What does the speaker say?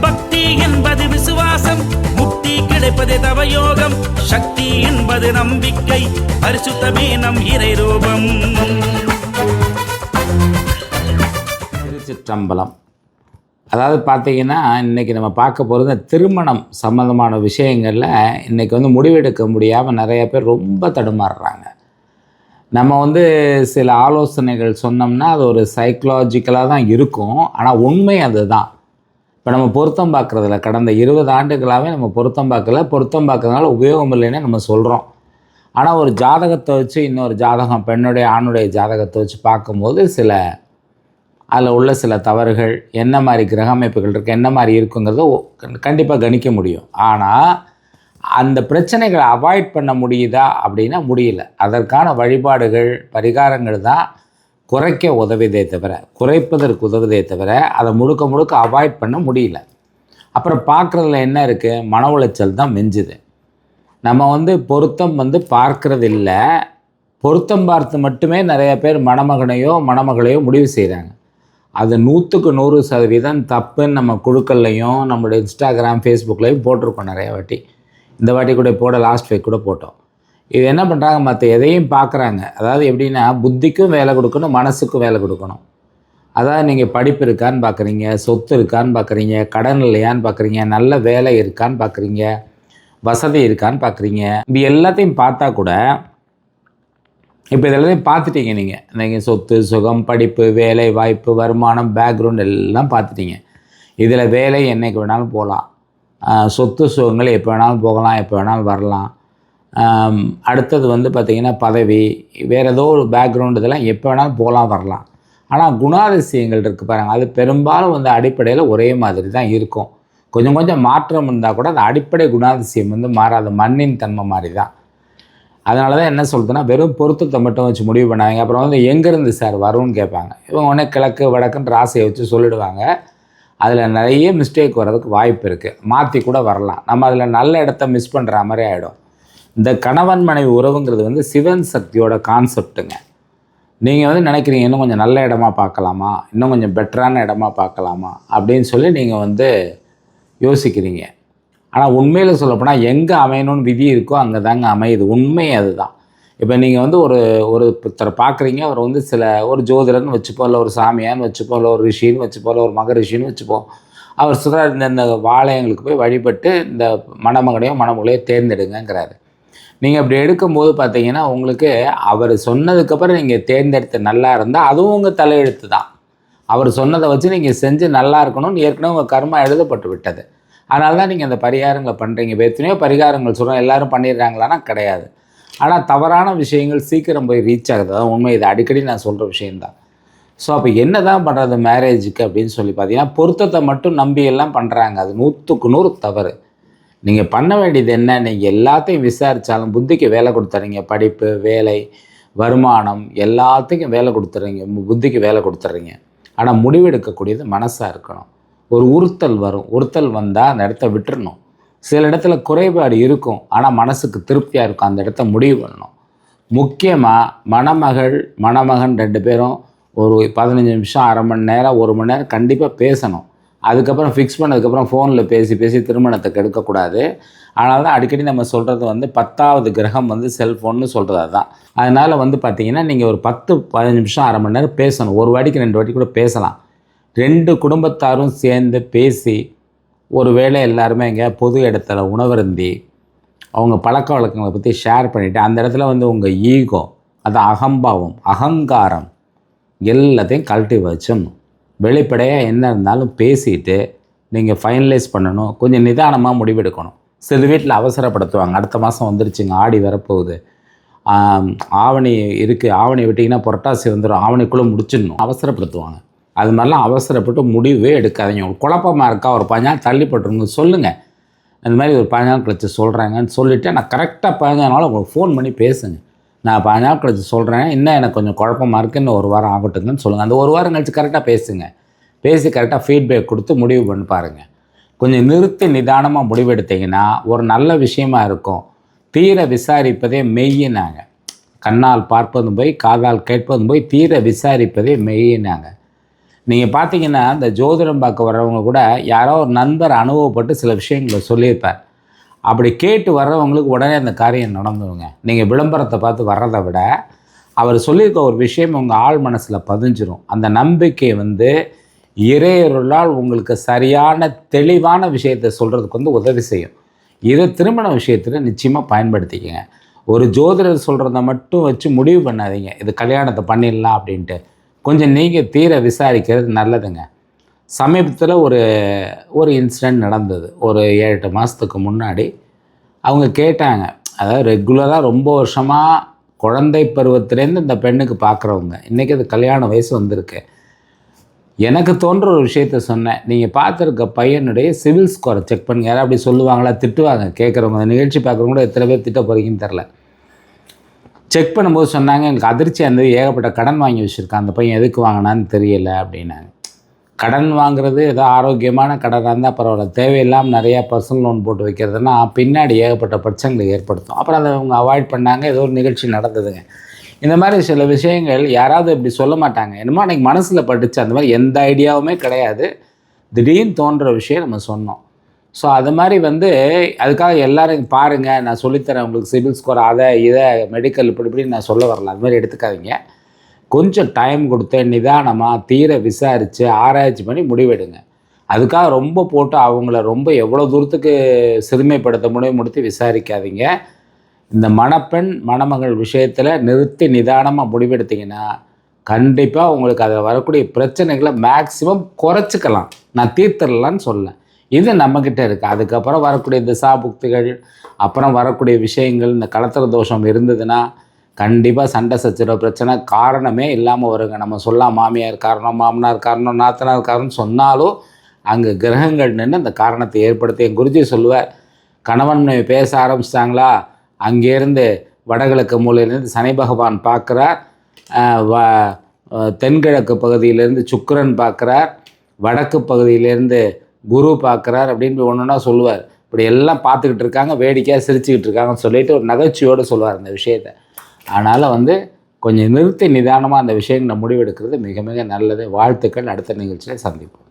பக்தி என்பது விசுவாசம் முக்தி கிடைப்பது தவயோகம். சக்தி என்பது நம்பிக்கை பரிசுத்தமே நம் இறை ரூபம். திருச்சிற்றம்பலம். அதாவது பார்த்தீங்கன்னா இன்றைக்கி நம்ம பார்க்க போகிறது திருமணம் சம்மந்தமான விஷயங்களில் இன்றைக்கி வந்து முடிவெடுக்க முடியாமல் நிறைய பேர் ரொம்ப தடுமாறுறாங்க. நம்ம வந்து சில ஆலோசனைகள் சொன்னோம்னா அது ஒரு சைக்கலாஜிக்கலாக தான் இருக்கும். ஆனால் உண்மை அதுதான். இப்போ நம்ம பொருத்தம் பார்க்குறதுல கடந்த இருபது ஆண்டுகளாகவே நம்ம பொருத்தம் பார்க்கல. பொருத்தம் பார்க்கறதுனால உபயோகம் இல்லைன்னு நம்ம சொல்கிறோம் ஆனால் ஒரு ஜாதகத்தை வச்சு இன்னொரு ஜாதகம் பெண்ணுடைய ஆணுடைய ஜாதகத்தை வச்சு பார்க்கும்போது சில அதில் உள்ள சில தவறுகள் என்ன மாதிரி கிரக அமைப்புகள் இருக்குது என்ன மாதிரி இருக்குங்கிறத கண்டிப்பாக கணிக்க முடியும். ஆனால் அந்த பிரச்சனைகளை அவாய்ட் பண்ண முடியுதா அப்படின்னா முடியல. அதற்கான வழிபாடுகள் பரிகாரங்கள் தான் குறைக்க உதவுதே தவிர குறைப்பதற்கு உதவுதே தவிர அதை முழுக்க முழுக்க அவாய்ட் பண்ண முடியல. அப்புறம் பார்க்குறதுல என்ன இருக்குது மன உளைச்சல் தான் மிஞ்சுது. நம்ம வந்து பொருத்தம் வந்து பார்க்கறது இல்லை பொருத்தம் பார்த்து மட்டுமே நிறைய பேர் மணமகனையோ மணமகளையோ முடிவு செய்கிறாங்க அது நூற்றுக்கு நூறு சதவீதம் தப்புன்னு நம்ம குழுக்கள்லையும் நம்மளுடைய இன்ஸ்டாகிராம் ஃபேஸ்புக்லேயும் போட்டிருக்கோம் நிறைய வாட்டி. இந்த வாட்டி கூட போட லாஸ்ட் வீக் கூட போட்டோம். இது என்ன பண்ணுறாங்க மற்ற எதையும் பார்க்குறாங்க அதாவது எப்படின்னா புத்திக்கும் வேலை கொடுக்கணும் மனசுக்கும் வேலை கொடுக்கணும். அதாவது நீங்கள் படிப்பு இருக்கான்னு பார்க்குறீங்க சொத்து இருக்கான்னு பார்க்குறீங்க கடன் இல்லையான்னு பார்க்குறீங்க நல்ல வேலை இருக்கான்னு பார்க்குறீங்க வசதி இருக்கான்னு பார்க்குறீங்க இது எல்லாத்தையும் பார்த்தா கூட இப்போ இதெல்லாத்தையும் பார்த்துட்டீங்க நீங்கள் நீங்கள் சொத்து சுகம் படிப்பு வேலை வாய்ப்பு வருமானம் பேக்ரவுண்ட் எல்லாம் பார்த்துட்டீங்க. இதில் வேலை என்றைக்கு வேணாலும் போகலாம் சொத்து சுகங்கள் எப்போ வேணாலும் போகலாம் எப்போ வேணாலும் வரலாம். அடுத்தது வந்து பார்த்திங்கன்னா பதவி வேறு ஏதோ ஒரு பேக்ரவுண்டு இதெல்லாம் எப்போ வேணாலும் போகலாம் வரலாம். ஆனால் குணாதிசயங்கள் இருக்குது பாருங்கள் அது பெரும்பாலும் வந்து அடிப்படையில் ஒரே மாதிரி தான் இருக்கும். கொஞ்சம் கொஞ்சம் மாற்றம் இருந்தால் கூட அந்த அடிப்படை குணாதிசயம் வந்து மாறாத. மண்ணின் தன்மை மாதிரி தான். அதனால தான் என்ன சொல்றதுன்னா வெறும் பொருத்தத்தை மட்டும் வச்சு முடிவு பண்ணாங்க அப்புறம் வந்து எங்கேருந்து சார் வரும்னு கேட்பாங்க. இவங்க உடனே கிழக்கு வடக்குன்னு ராசியை வச்சு சொல்லிடுவாங்க. அதில் நிறைய மிஸ்டேக் வர்றதுக்கு வாய்ப்பு இருக்குது மாற்றி கூட வரலாம். நம்ம அதில் நல்ல இடத்த மிஸ் பண்ணுற மாதிரி ஆகிடும் இந்த கணவன் மனைவி உறவுங்கிறது வந்து சிவன் சக்தியோட கான்செப்ட்டுங்க நீங்கள் வந்து நினைக்கிறீங்க இன்னும் கொஞ்சம் நல்ல இடமா பார்க்கலாமா? இன்னும் கொஞ்சம் பெட்டரான இடமா பார்க்கலாமா? அப்படின்னு சொல்லி நீங்கள் வந்து யோசிக்கிறீங்க. ஆனால் உண்மையில் சொல்லப்போனால் எங்கே அமையணும்னு விதி இருக்கோ அங்கே தாங்க அமையுது. உண்மை அதுதான். இப்போ நீங்கள் வந்து ஒரு ஒரு ஒருத்தரை பார்க்குறீங்க அவர் வந்து சில ஒரு ஜோதிடர்னு வச்சுப்போம் இல்லை ஒரு சாமியான்னு வச்சுப்போம் இல்லை ஒரு ரிஷின்னு வச்சுப்போம் இல்லை ஒரு மகரிஷின்னு வச்சுப்போம். அவர் சொல்கிறார் இந்த இந்த வாளையங்களுக்கு போய் வழிபட்டு இந்த மணமகனையோ மணமகளையோ தேர்ந்தெடுங்கிறாரு நீங்கள் அப்படி எடுக்கும்போது பார்த்தீங்கன்னா உங்களுக்கு அவர் சொன்னதுக்கப்புறம் நீங்கள் தேர்ந்தெடுத்து நல்லா இருந்தால் அதுவும் உங்கள் தலையெழுத்து தான். அவர் சொன்னதை வச்சு நீங்கள் செஞ்சு நல்லா இருக்கணும்னு ஏற்கனவே உங்கள் கர்மா எழுதப்பட்டு விட்டது. அதனால தான் நீங்கள் அந்த பரிகாரங்களை பண்ணுறீங்க எத்தனையோ பரிகாரங்கள் சொல்கிறோம் எல்லோரும் பண்ணிடுறாங்களான்னா கிடையாது. ஆனால் தவறான விஷயங்கள் சீக்கிரம் போய் ரீச் ஆகுது. அதான் உண்மை. இது அடிக்கடி நான் சொல்கிற விஷயந்தான் ஸோ அப்போ என்ன தான் பண்ணுறது மேரேஜுக்கு அப்படின்னு சொல்லி பார்த்தீங்கன்னா பொருத்தத்தை மட்டும் நம்பி எல்லாம் பண்ணுறாங்க அது நூற்றுக்கு நூறு தவறு. நீங்கள் பண்ண வேண்டியது என்ன? நீங்கள் எல்லாத்தையும் விசாரித்தாலும் புத்திக்கு வேலை கொடுத்துறீங்க. படிப்பு வேலை வருமானம் எல்லாத்துக்கும் வேலை கொடுத்துறீங்க. மு- புத்திக்கு வேலை கொடுத்துட்றீங்க ஆனால் முடிவெடுக்கக்கூடியது மனசாக இருக்கணும். ஒரு உறுத்தல் வரும். உறுத்தல் வந்தால் அந்த இடத்த விட்டுறணும். சில இடத்துல குறைபாடு இருக்கும் ஆனால் மனசுக்கு திருப்தியாக இருக்கும். அந்த இடத்த முடிவு பண்ணணும். முக்கியமாக மணமகள் மணமகன் ரெண்டு பேரும் ஒரு பதினஞ்சு நிமிஷம் அரை மணி நேரம் ஒரு மணி நேரம் கண்டிப்பாக பேசணும். அதுக்கப்புறம் ஃபிக்ஸ் பண்ணதுக்கப்புறம் ஃபோனில் பேசி பேசி திருமணத்தை கெடுக்கக்கூடாது. அதனால தான் அடிக்கடி நம்ம சொல்கிறது வந்து பத்தாவது கிரகம் வந்து செல்ஃபோன்னு சொல்கிறது அதுதான். அதனால் வந்து பார்த்திங்கன்னா நீங்கள் ஒரு பத்து பதினஞ்சு நிமிஷம் அரை மணி நேரம் பேசணும். ஒரு வாட்டிக்கு ரெண்டு வாட்டி கூட பேசலாம். ரெண்டு குடும்பத்தாரும் சேர்ந்து பேசி ஒரு வேளை எல்லாருமே இங்கே பொது இடத்துல உணவருந்தி அவங்க பழக்க வழக்கங்களை பற்றி ஷேர் பண்ணிவிட்டு அந்த இடத்துல வந்து உங்கள் ஈகோ அது அகம்பாவம் அகங்காரம் எல்லாத்தையும் கழட்டி வச்சிடணும் வெளிப்படையாக என்ன இருந்தாலும் பேசிட்டு நீங்கள் ஃபைனலைஸ் பண்ணணும். கொஞ்சம் நிதானமாக முடிவெடுக்கணும். சில வீட்டில் அவசரப்படுத்துவாங்க. அடுத்த மாதம் வந்துருச்சுங்க ஆடி வரப்போகுது. ஆவணி இருக்குது ஆவணி விட்டிங்கன்னா புரட்டாசி வந்துடும் ஆவணிக்குள்ளே முடிச்சிடணும். அவசரப்படுத்துவாங்க. அது மாதிரிலாம் அவசரப்பட்டு முடிவே எடுக்காதீங்க. ஒரு குழப்பமாக இருக்கா ஒரு பதினஞ்சு நாள் தள்ளி சொல்லுங்கள் இந்த மாதிரி ஒரு பதினஞ்சு நாள் கழிச்சு சொல்கிறாங்கன்னு சொல்லிவிட்டு நான் கரெக்டாக பதினஞ்சு நாள் உங்களுக்கு ஃபோன் பண்ணி பேசுங்க. நான் பதினஞ்சு நாள் கழிச்சு சொல்கிறேன் இன்னும் எனக்கு கொஞ்சம் குழப்பமாக இருக்குது இன்னும் ஒரு வாரம் ஆகட்டுங்கன்னு சொல்லுங்கள் அந்த ஒரு வாரம் கழிச்சு கரெக்டாக பேசுங்க. பேசி கரெக்டாக ஃபீட்பேக் கொடுத்து முடிவு பண்ணி பாருங்கள் கொஞ்சம் நிறுத்தி நிதானமாக முடிவெடுத்தீங்கன்னா ஒரு நல்ல விஷயமா இருக்கும். தீர விசாரிப்பதே மெய்யினாங்க. கண்ணால் பார்ப்பதும் போய் காதால் கேட்பதும் போய் தீர விசாரிப்பதே மெய்யினாங்க. நீங்கள் பார்த்தீங்கன்னா இந்த ஜோதிடம் பார்க்க வர்றவங்க கூட யாரோ ஒரு நண்பர் அனுபவப்பட்டு சில விஷயங்களை சொல்லியிருப்பார். அப்படி கேட்டு வர்றவங்களுக்கு உடனே அந்த காரியம் நடந்துருங்க. நீங்கள் விளம்பரத்தை பார்த்து வர்றதை விட அவர் சொல்லியிருக்க ஒரு விஷயம் உங்கள் ஆள் மனசில் பதிஞ்சிரும். அந்த நம்பிக்கை வந்து இறையொருளால் உங்களுக்கு சரியான தெளிவான விஷயத்தை சொல்கிறதுக்கு வந்து உதவி செய்யும். இதை திருமண விஷயத்தில் நிச்சயமாக பயன்படுத்திக்கங்க. ஒரு ஜோதிடர் சொல்கிறத மட்டும் வச்சு முடிவு பண்ணாதீங்க. இது கல்யாணத்தை பண்ணிடலாம் அப்படின்ட்டு. கொஞ்சம் நீங்கள் தீர விசாரிக்கிறது நல்லதுங்க. சமீபத்தில் ஒரு ஒரு இன்சிடெண்ட் நடந்தது. ஒரு ஏழு எட்டு மாதத்துக்கு முன்னாடி. அவங்க கேட்டாங்க. அதாவது ரெகுலராக ரொம்ப வருஷமாக குழந்தை பருவத்திலேருந்து இந்த பெண்ணுக்கு பார்க்குறவங்க இன்றைக்கி அது கல்யாண வயசு வந்திருக்கு. எனக்கு தோன்ற ஒரு விஷயத்த சொன்னேன். நீங்கள் பார்த்துருக்க பையனுடைய சிவில் ஸ்கோரை செக் பண்ணுங்க யாராவது அப்படி சொல்லுவாங்களா? திட்டுவாங்க. கேட்குறவங்க அந்த நிகழ்ச்சி பார்க்குறவங்க கூட எத்தனை பேர் திட்ட போகிறீங்கன்னு தெரில செக் பண்ணும்போது சொன்னாங்க எனக்கு அதிர்ச்சியாக அந்த ஏகப்பட்ட கடன் வாங்கி வச்சுருக்கான். அந்த பையன் எதுக்கு வாங்கினான்னு தெரியல அப்படின்னாங்க. கடன் வாங்குறது ஏதோ ஆரோக்கியமான கடனாக இருந்தால் பரவாயில்ல. தேவையில்லாமல் நிறையா பர்சனல் லோன் போட்டு வைக்கிறதுனா பின்னாடி ஏகப்பட்ட பிரச்சனைகளை ஏற்படுத்தும். அப்புறம் அதை அவங்க அவாய்ட் பண்ணாங்க. ஏதோ ஒரு நிகழ்ச்சி நடந்ததுங்க. இந்த மாதிரி சில விஷயங்கள் யாராவது இப்படி சொல்ல மாட்டாங்க. என்னமோ அன்றைக்கி மனசில் பட்டுச்சு. அந்த மாதிரி எந்த ஐடியாவுமே கிடையாது. திடீர்னு தோன்ற விஷயம் நம்ம சொன்னோம். ஸோ அது மாதிரி வந்து அதுக்காக எல்லாரும் பாருங்கள் நான் சொல்லித்தரேன் உங்களுக்கு சிபில் ஸ்கோர் அதை இதை மெடிக்கல் இப்படி இப்படி நான் சொல்ல வரல. அது மாதிரி எடுத்துக்காதீங்க. கொஞ்சம் டைம் கொடுத்து நிதானமாக தீர விசாரித்து ஆராய்ச்சி பண்ணி முடிவெடுங்க. அதுக்காக ரொம்ப போட்டு அவங்கள ரொம்ப எவ்வளோ தூரத்துக்கு சிறுமைப்படுத்த முடியும் முடித்து விசாரிக்காதீங்க. இந்த மணப்பெண் மணமகள் விஷயத்தில் நிறுத்தி நிதானமாக முடிவெடுத்தீங்கன்னா கண்டிப்பாக உங்களுக்கு அதில் வரக்கூடிய பிரச்சனைகளை மேக்ஸிமம் குறைச்சிக்கலாம். நான் தீர்த்துடலான்னு சொல்லேன் இது நம்மக்கிட்ட இருக்குது அதுக்கப்புறம் வரக்கூடிய திசா புக்திகள் அப்புறம் வரக்கூடிய விஷயங்கள் இந்த கலத்திர தோஷம் இருந்ததுன்னா கண்டிப்பாக சண்டை சச்சரவு பிரச்சனை காரணமே இல்லாமல் வருங்க. நம்ம சொல்லலாம் மாமியார் காரணம் மாமனார் காரணம் நாத்தனார் காரணம் சொன்னாலும் அங்கே கிரகங்கள் நின்று அந்த காரணத்தை ஏற்படுத்தி என் குருஜி சொல்லுவார் கணவன் பேச ஆரம்பிச்சிட்டாங்களா? அங்கேருந்து வடகிழக்கு மூலையிலேருந்து சனி பகவான் பார்க்குறார். வ தென்கிழக்கு பகுதியிலேருந்து சுக்கரன் பார்க்குறார். வடக்கு பகுதியிலேருந்து குரு பார்க்குறார் அப்படின்னு ஒன்று ஒன்றா சொல்லுவார். இப்படி எல்லாம் பார்த்துக்கிட்டு இருக்காங்க வேடிக்கையாக சிரிச்சுக்கிட்டு இருக்காங்கன்னு சொல்லிட்டு ஒரு நகைச்சுவையோடு சொல்லுவார் இந்த விஷயத்தை. அதனால் வந்து கொஞ்சம் நிறுத்தி நிதானமாக அந்த விஷயங்களை முடிவெடுக்கிறது மிக மிக நல்லது. வாழ்த்துக்கள். அடுத்த நிகழ்ச்சியில் சந்திப்போம்.